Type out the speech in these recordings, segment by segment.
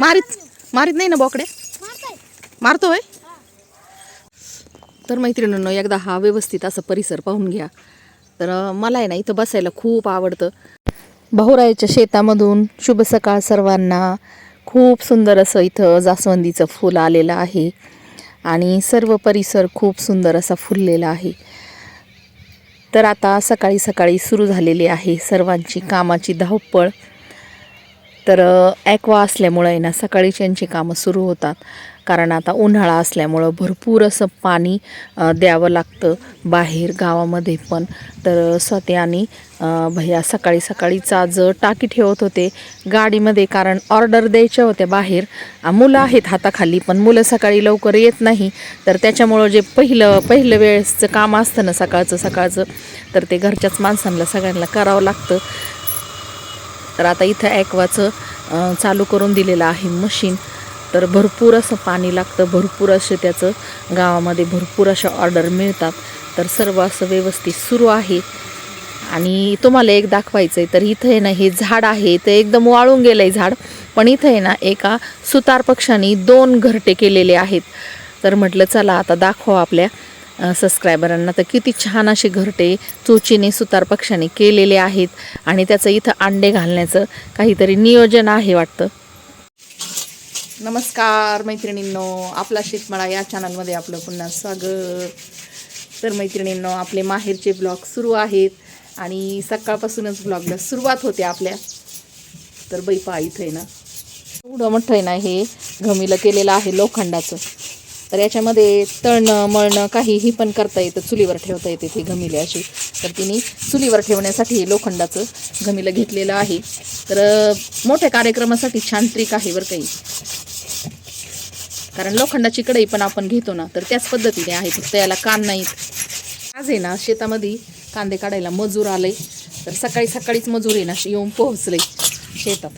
मारीत मारीत नाही ना बोकडे? मारतो मारतोय? तर मैत्रिणींनो एकदा हा व्यवस्थित असं परिसर पाहून घ्या. तर मला आहे ना इथं बसायला खूप आवडतं. भाऊरायाच्या शेतामधून शुभ सकाळ सर्वांना. खूप सुंदर असं इथं जास्वंदीचं फूल आलेलं आहे. आणि सर्व परिसर खूप सुंदर असा फुललेला आहे. तर आता सकाळी सकाळी सुरू झालेली आहे सर्वांची कामाची धावपळ. तर ॲक्वा असल्यामुळं आहे ना सकाळी त्यांची कामं सुरू होतात. कारण आता उन्हाळा असल्यामुळं भरपूर असं पाणी द्यावं लागतं बाहेर गावामध्ये पण. तर स्वते आणि भैया सकाळी सकाळीच आज टाकी ठेवत होते गाडीमध्ये कारण ऑर्डर द्यायच्या होत्या बाहेर. मुलं आहेत हाताखाली पण मुलं सकाळी लवकर येत नाही. तर त्याच्यामुळं जे पहिलं पहिलं वेळेसचं काम असतं ना सकाळचं सकाळचं तर ते घरच्याच माणसांना सगळ्यांना करावं लागतं. तर आता इथं ॲक्वाचं चालू करून दिलेलं आहे मशीन. तर भरपूर असं पाणी लागतं भरपूर असे त्याचं गावामध्ये भरपूर अशा ऑर्डर मिळतात. तर सर्व असं व्यवस्थित सुरू आहे. आणि तुम्हाला एक दाखवायचं आहे तर इथं आहे ना हे झाड आहे ते एकदम वाळून गेलं आहे झाड. पण इथं आहे ना एका सुतार पक्षाने दोन घरटे केलेले आहेत. तर म्हटलं चला आता दाखवा आपल्या. सबस्क्रायबरांना तर किती छान असे घरटे चोचीने सुतार पक्षाने केलेले आहेत आणि त्याचं इथं अंडे घालण्याचं काहीतरी नियोजन आहे वाटतं. नमस्कार मैत्रिणींनो आपला शेतमाळा या चॅनलमध्ये आपलं पुन्हा स्वागत. तर मैत्रिणींनो आपले माहेरचे ब्लॉग सुरू आहेत आणि सकाळपासूनच ब्लॉगला सुरुवात होते आपल्या. तर बैपा इथं आहे ना. एवढं मोठं आहे ना हे घमीला केलेलं आहे लोखंडाचं. तर याच्यामध्ये तळणं मळणं काहीही पण करता येतं चुलीवर ठेवता येते ती घमिले अशी. तर तिने चुलीवर ठेवण्यासाठी लोखंडाचं घमिलं घेतलेलं आहे. तर मोठ्या कार्यक्रमासाठी छान ट्रिक आहे बरं काही कारण लोखंडाची कढई पण आपण घेतो ना तर त्याच पद्धतीने आहे. फक्त याला कान नाहीत. आज आहे ना शेतामध्ये कांदे काढायला मजूर आले. तर सकाळी सकाळीच मजूर आहे ना येऊन पोहोचले शेतात.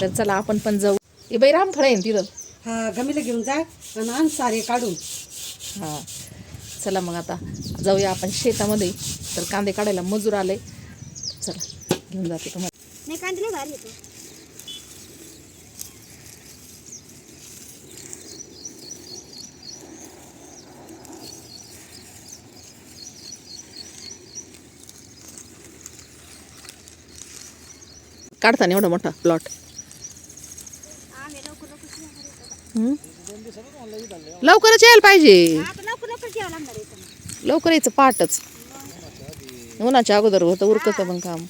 तर चला आपण पण जाऊ. ए बाई रामफळ आहे तिथं. हा गमीला घेऊन जा आणि आण सारे काढून. हां. चला मग आता जाऊया आपण शेतामध्ये. तर कांदे काढायला मजूर आले. चला घेऊन जाते तुम्हाला. नाही कांदे भारी येतो. काढताना एवढा मोठा प्लॉट आम्ही लवकर लवकर लवकरच यायला पाहिजे. लवकर यायचं पाटच उन्हाच्या अगोदर होतं उरकतं पण काम.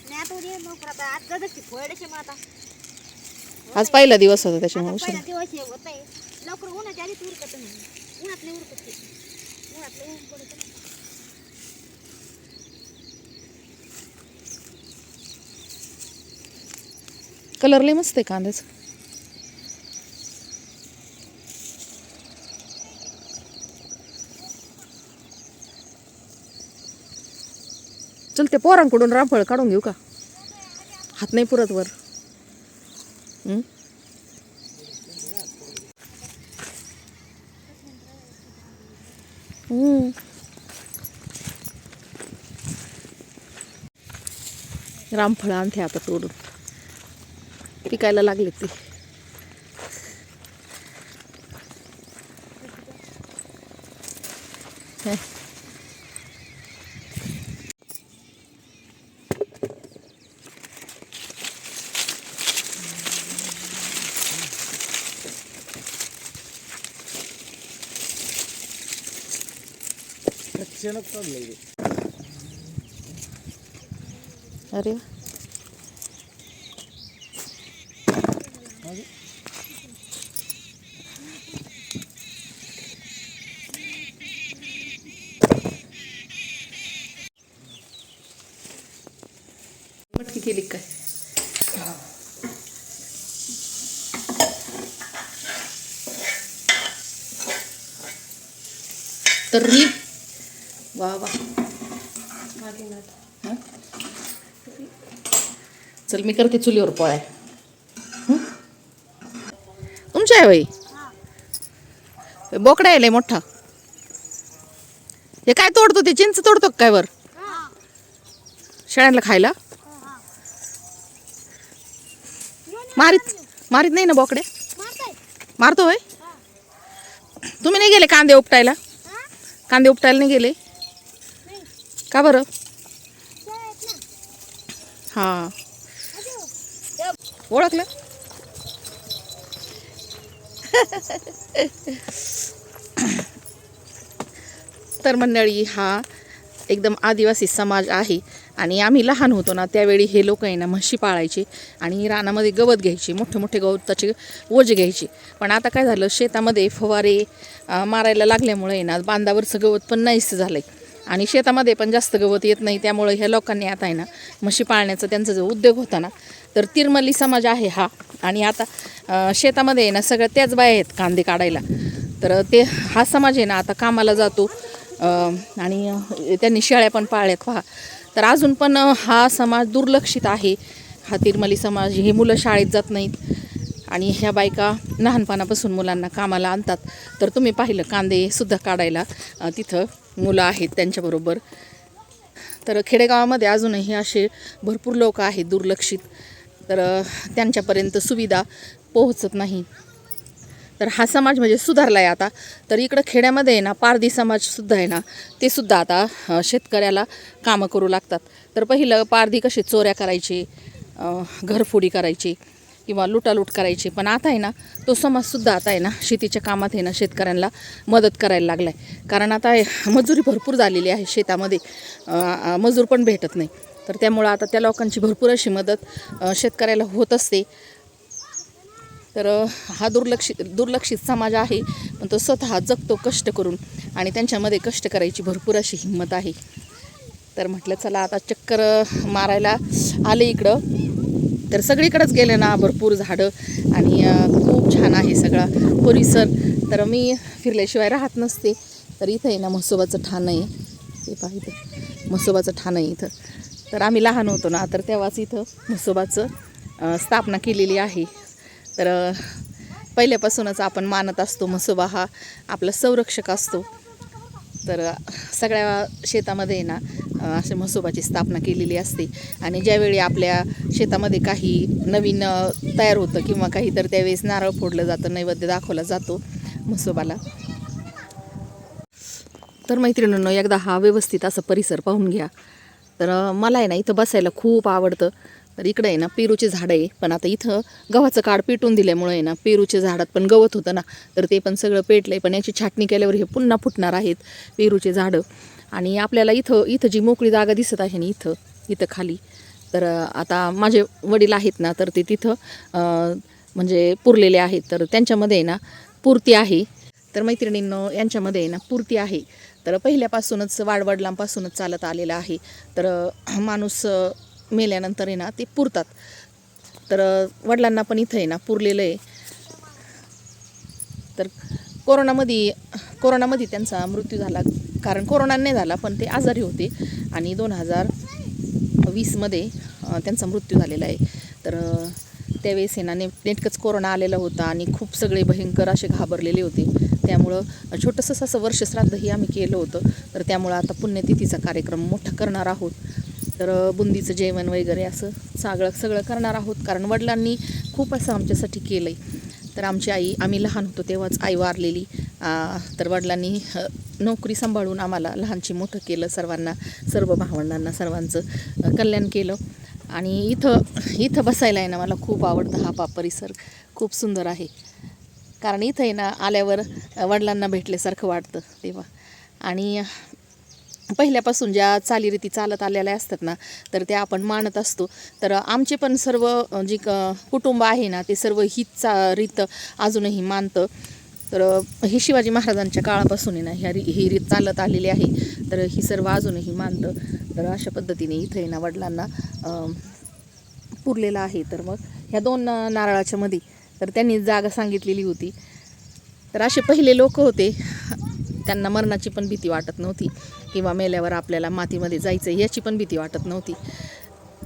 आज पहिला दिवस होता त्याच्यामुळे उशीर नाही. कलर लय मस्त आहे कांद्याचं. त्या ते पोरांकडून रामफळ काढून घेऊ का? हात नाही पुरत वर. रामफळ आणते आता तोडून. पिकायला लागले ते. अरे वा. मटकी केली काय? तर्री वा वा. हं? चल मी करते चुलीवर पोळ्या? तुमच्या आहे बाई? बोकडा यायलाय मोठा. हे काय तोडतो ते? चिंच तोडतो काय वर? शेळ्यांना खायला? मारीत मारीत नाही ना मारताय मारतो होय? तुम्ही नाही गेले कांदे उपटायला? कांदे उपटायला नाही गेले? का बरं? हां. ओळखलं? तर मंडळी हा एकदम आदिवासी समाज आहे आणि आम्ही लहान होतो ना त्यावेळी हे लोक आहे ना म्हशी पाळायचे आणि रानामध्ये गवत घ्यायचे मोठे मोठे गवताचे ओझे घ्यायचे. पण आता काय झालं शेतामध्ये फवारे मारायला लागल्यामुळे ना बांधावरचं गवत पण नाहीसं झालं आहे आणि शेतामध्ये पण जास्त गवत येत नाही त्यामुळे ह्या लोकांनी आता आहे ना म्हशी पाळण्याचा त्यांचा जो उद्योग होता ना तर तिरमली समाज आहे हा. आणि आता शेतामध्ये आहे ना सगळ्या त्याच बाया आहेत कांदे काढायला. तर ते हा समाज आहे ना आता कामाला जातो आणि त्यांनी शेळ्या पण पाळल्यात पहा. तर अजून पण हा समाज दुर्लक्षित आहे. हा तिरमली समाज हे मुलं शाळेत जात नाहीत. आणि ह्या बायका लहानपणापासून मुलांना कामाला आणतात. तर तुम्ही पाहिलं कांदेसुद्धा काढायला तिथं मुलं आहेत त्यांच्याबरोबर. तर खेडेगावामध्ये अजूनही असे भरपूर लोक आहेत दुर्लक्षित. तर त्यांच्यापर्यंत सुविधा पोहोचत नाही. तर हा समाज म्हणजे सुधारला आहे आता. तर इकडं खेड्यामध्ये आहे ना पारधी समाजसुद्धा आहे ना ते सुद्धा आता शेतकऱ्याला कामं करू लागतात. तर पहिलं पारधी कसे चोऱ्या करायचे घरफोडी करायची किंवा लुटालूट करायची. पण आता आहे ना तो समाजसुद्धा आता आहे ना शेतीच्या कामात आहे ना शेतकऱ्यांना मदत करायला लागला आहे कारण आता मजुरी भरपूर झालेली आहे शेतामध्ये. मजूर पण भेटत नाही. तर त्यामुळं आता त्या लोकांची भरपूर अशी मदत शेतकऱ्याला होत असते. तर हा दुर्लक्षित दुर्लक्षित समाज आहे. पण तो स्वतः जगतो कष्ट करून आणि त्यांच्यामध्ये कष्ट करायची भरपूर अशी हिंमत आहे. तर म्हटलं चला आता चक्कर मारायला आले इकडं. तर सगळीकडेच गेले ना भरपूर झाडं आणि खूप छान आहे सगळा परिसर. तर मी फिरल्याशिवाय राहत नसते. तर इथं आहे ना म्हसोबाचं ठाणं आहे. ते पाहिजे म्हसोबाचं ठाणं आहे इथं. तर आम्ही लहान होतो ना तर तेव्हाच इथं म्हसोबाचं स्थापना केलेली आहे. तर पहिल्यापासूनच आपण मानत असतो म्हसोबा हा आपला संरक्षक असतो. तर सगळ्या शेतामध्ये ना असे म्हसोबाची स्थापना केलेली असते. आणि ज्यावेळी आपल्या शेतामध्ये काही नवीन तयार होतं किंवा काही तर त्यावेळेस नारळ फोडलं जातं नैवेद्य दाखवला जातो म्हसोबाला. तर मैत्रिणींनो एकदा हा व्यवस्थित असा परिसर पाहून घ्या. तर मला आहे ना इथं बसायला खूप आवडतं. तर इकडं आहे ना पेरूचे झाडं आहे पण आता इथं गव्हाचं काड पेटून दिल्यामुळे आहे ना पेरूच्या झाडात पण गवत होतं ना. तर ते पण सगळं पेटलं आहे पण याची छाटणी केल्यावर हे पुन्हा फुटणार आहेत पेरूचे झाडं. आणि आपल्याला इथं इथं जी मोकळी जागा दिसत आहे ना इथं इथं खाली तर आता माझे वडील आहेत ना तर ते तिथं म्हणजे पुरलेले आहेत. तर त्यांच्यामध्ये आहे ना पूर्ती आहे. तर मैत्रिणींनो यांच्यामध्ये आहे ना पूर्ती आहे. तर पहिल्यापासूनच वाडवडिलांपासूनच चालत आलेलं आहे. तर माणूस मेल्यानंतर आहे ना ते पुरतात. तर वडिलांना पण इथं आहे ना पुरलेलं आहे. तर कोरोनामध्ये कोरोनामध्ये त्यांचा मृत्यू झाला. कारण कोरोना नाही झाला पण ते आजारी होते. आणि दोन हजार वीसमध्ये त्यांचा मृत्यू झालेला आहे. तर त्यावेळेस ना नेटकंच कोरोना आलेला होता आणि खूप सगळे भयंकर असे घाबरलेले होते. त्यामुळं छोटंसं असं वर्षश्राद्धही आम्ही केलं होतं. तर त्यामुळं आता पुण्यतिथीचा कार्यक्रम मोठा करणार आहोत. तर बुंदीचं जेवण वगैरे असं सगळं सगळं करणार आहोत. कारण वडिलांनी खूप असं आमच्यासाठी केलं आहे तर आमची आई आम्ही लहान होतो तेव्हाच आई वारलेली. तर वडिलांनी नोकरी सांभाळून आम्हाला लहानची मोठं केलं सर्वांना सर्व भावंडांना सर्वांचं कल्याण केलं. आणि इथं इथं बसायला आहे ना मला खूप आवडतं हा पा परिसर. खूप सुंदर आहे. कारण इथं आहे ना आल्यावर वडिलांना भेटल्यासारखं वाटतं तेव्हा. आणि पहिल्यापासून ज्या चालीरीती चालत आलेल्या असतात ना तर त्या आपण मानत असतो. तर आमचे पण सर्व जी क कुटुंब आहे ना ते सर्व हीच चा रीत अजूनही मानतं. तर हे ही शिवाजी महाराजांच्या काळापासून ना ह्या री ही रीत चालत आलेली आहे. तर ही सर्व अजूनही मानतं. तर अशा पद्धतीने इथे ना वडिलांना पुरलेलं आहे. तर मग ह्या दोन नारळाच्या मध्ये तर त्यांनी जागा सांगितलेली होती. तर असे पहिले लोक होते. त्यांना मरणाची पण भीती वाटत नव्हती. किंवा मेल्यावर आपल्याला मातीमध्ये जायचं याची पण भीती वाटत नव्हती.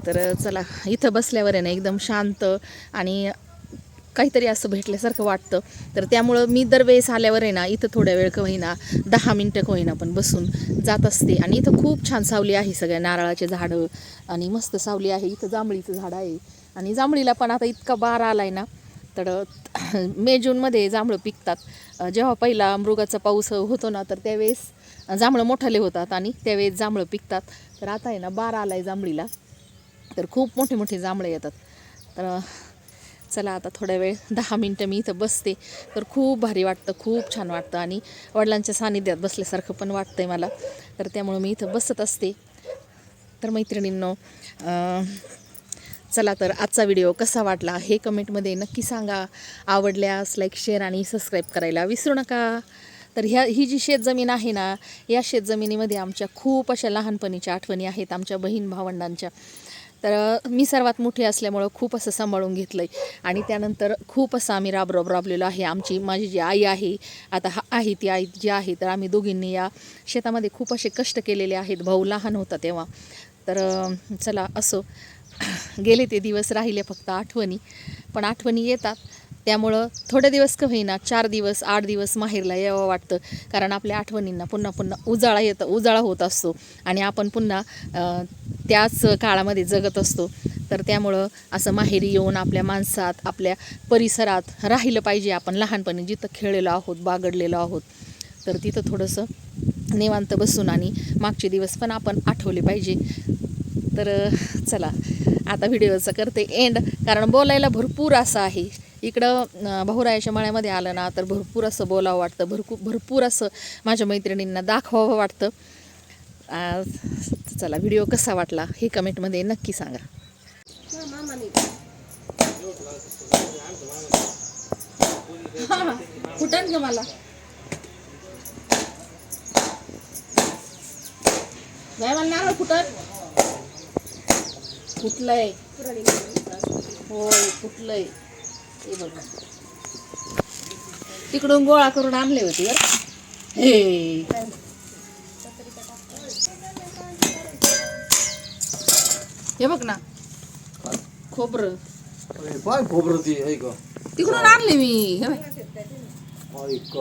तर चला इथं बसल्यावर आहे ना एकदम शांत आणि काहीतरी असं भेटल्यासारखं वाटतं. तर त्यामुळं मी दरवेळेस आल्यावर आहे ना इथं थोड्या वेळ का होईना दहा मिनटं का होईना पण बसून जात असते. आणि इथं खूप छान सावली आहे सगळ्या नारळाचे झाडं आणि मस्त सावली आहे. इथं जांभळीचं झाड आहे. आणि जांभळीला पण आता इतका बार आला आहे ना तर मे जूनमध्ये जांभळं पिकतात. जेव्हा पहिला मृगाचा पाऊस होतो ना तर त्यावेळेस जांभळं मोठाले होतात आणि त्यावेळेस जांभळं पिकतात. तर आता आहे ना बारा आला आहे जांभळीला. तर खूप मोठे मोठे जांभळं येतात. तर चला आता थोड्या वेळ दहा मिनटं मी इथं बसते. तर खूप भारी वाटतं खूप छान वाटतं आणि वडिलांच्या सानिध्यात बसल्यासारखं पण वाटतं आहे मला. तर त्यामुळं मी इथं बसत असते. तर मैत्रिणींनो चला तर आजचा व्हिडिओ कसा वाटला हे कमेंटमध्ये नक्की सांगा. आवडल्यास लाईक शेअर आणि सबस्क्राईब करायला विसरू नका. तर ह्या ही जी शेतजमीन आहे ना या शेतजमिनीमध्ये आमच्या खूप अशा लहानपणीच्या आठवणी आहेत आमच्या बहीण भावंडांच्या. तर मी सर्वात मोठी असल्यामुळं खूप असं सांभाळून घेतलं आहे आणि त्यानंतर खूप असं आम्ही राबराब राबलेलो आहे. आमची माझी जी आई आहे आता हा आहे ती आई जी आहे तर आम्ही दोघींनी या शेतामध्ये खूप असे कष्ट केलेले आहेत. भाऊ लहान होता तेव्हा. तर चला असो. गेले ते दिवस राहिले फक्त आठवणी पण आठवणी येतात. त्यामुळं थोडे दिवस का होईना चार दिवस आठ दिवस माहेरला यावं वाटतं. कारण आपल्या आठवणींना पुन्हा पुन्हा उजाळा येतं उजाळा होत असतो. आणि आपण पुन्हा त्याच काळामध्ये जगत असतो. तर त्यामुळं असं माहेरी येऊन आपल्या माणसात आपल्या परिसरात राहिलं पाहिजे आपण. लहानपणी जिथं खेळलेलो आहोत बागडलेलो आहोत तर तिथं थोडंसं निवांत बसून आणि मागचे दिवस पण आपण आठवले पाहिजे. तर चला. आता व्हिडिओचं करते एंड कारण बोलायला भरपूर असं आहे. इकडं भाऊरायाच्या मळ्यामध्ये आलं ना तर भरपूर असं बोलावं वाटतं. भरपूर भरपूर असं माझ्या मैत्रिणींना दाखवावं वाटतं. चला व्हिडिओ कसा वाटला हे कमेंटमध्ये नक्की सांगा. कुठं ग मला? नाही मला कुठं? कुठलंय होय कुठलंय हे बघ. तिकडून गोळा करून आणले होते बरं हे. हे बघ ना. खोबरं. काय खोबरं ती? ऐक. तिकडून आणले मी. हे बघ. ऐक.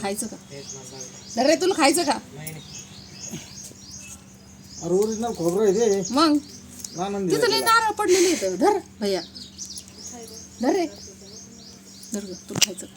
खायचं का? अरे तुला खायचं का? अरे ओरिजिनल खोबरं आहे ते. मग? तिथं लई नारळ पडलेले इथं धर भैया. धर रे. धर ग तुला खायचं का?